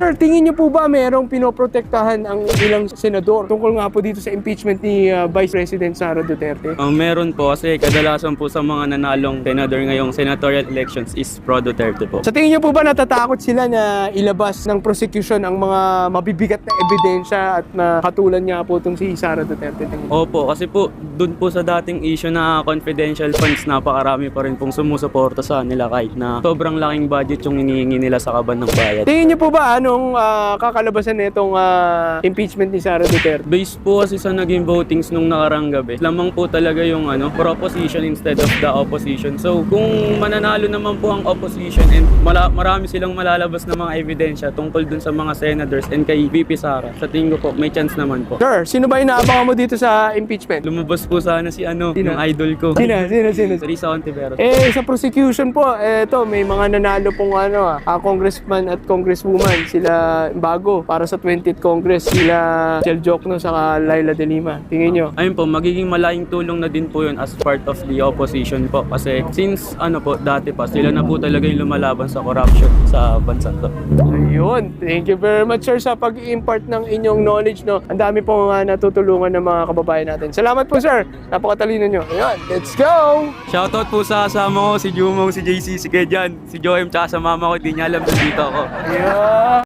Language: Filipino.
Sir, tingin niyo po ba merong pinoprotektahan ang ilang senador tungkol nga po dito sa impeachment ni uh, Vice President Sara Duterte? Ang meron po kasi kadalasan po sa mga nanalong senador ngayong senatorial elections is pro Duterte po. Sa tingin niyo po ba natatakot sila na ilabas ng prosecution ang mga mabibigat na ebidensya at na katulad nga po itong si Sara Duterte? Tingin? Opo, kasi po dun po sa dating issue na confidential funds, napakarami pa rin pong sumusuporta sa nila kahit na sobrang laking budget yung hinihingi nila sa kaban ng bayad. Tingin niyo po ba anong ah, kakalabasan nitong ah, impeachment ni Sara Duterte? Based po kasi sa naging votings nung nakarang gabi, lamang po talaga yung ano, proposition instead of the opposition. So kung mananalo naman po ang opposition and mala- marami silang malalabas na mga ebidensya tungkol dun sa mga senators and kay VP Sara, sa tingin ko po, may chance naman po. Sir, sino ba inaabangan mo dito sa impeachment? Lumabas po sana si ano, Sino? yung idol ko. Sino? Sino? Sino? Si Risa Ontiveros. Eh, sa prosecution po, eto, may mga nanalo pong ano, ah, congressman at congresswoman. Sila bago para sa 20th Congress. Sila Chel Jokno saka Laila De Lima. Tingin nyo? Ayun po, magiging malaking tulong na din po yun as part of the opposition po. Kasi since ano po, dati pa, sila na po talaga yung lumalaban sa corruption sa bansa to. Ayun. Thank you very much, sir, sa pag-impart ng inyong knowledge. No? Ang dami pong uh, natutulungan ng mga kababayan natin. Salamat po, sir. Napakatalino nyo. Ayun. Let's go! Shoutout po sa kasama ko, si Jumong, si JC, si Kejan, si Joem, tsaka sa mama ko, di niya alam na dito ako. Yeah.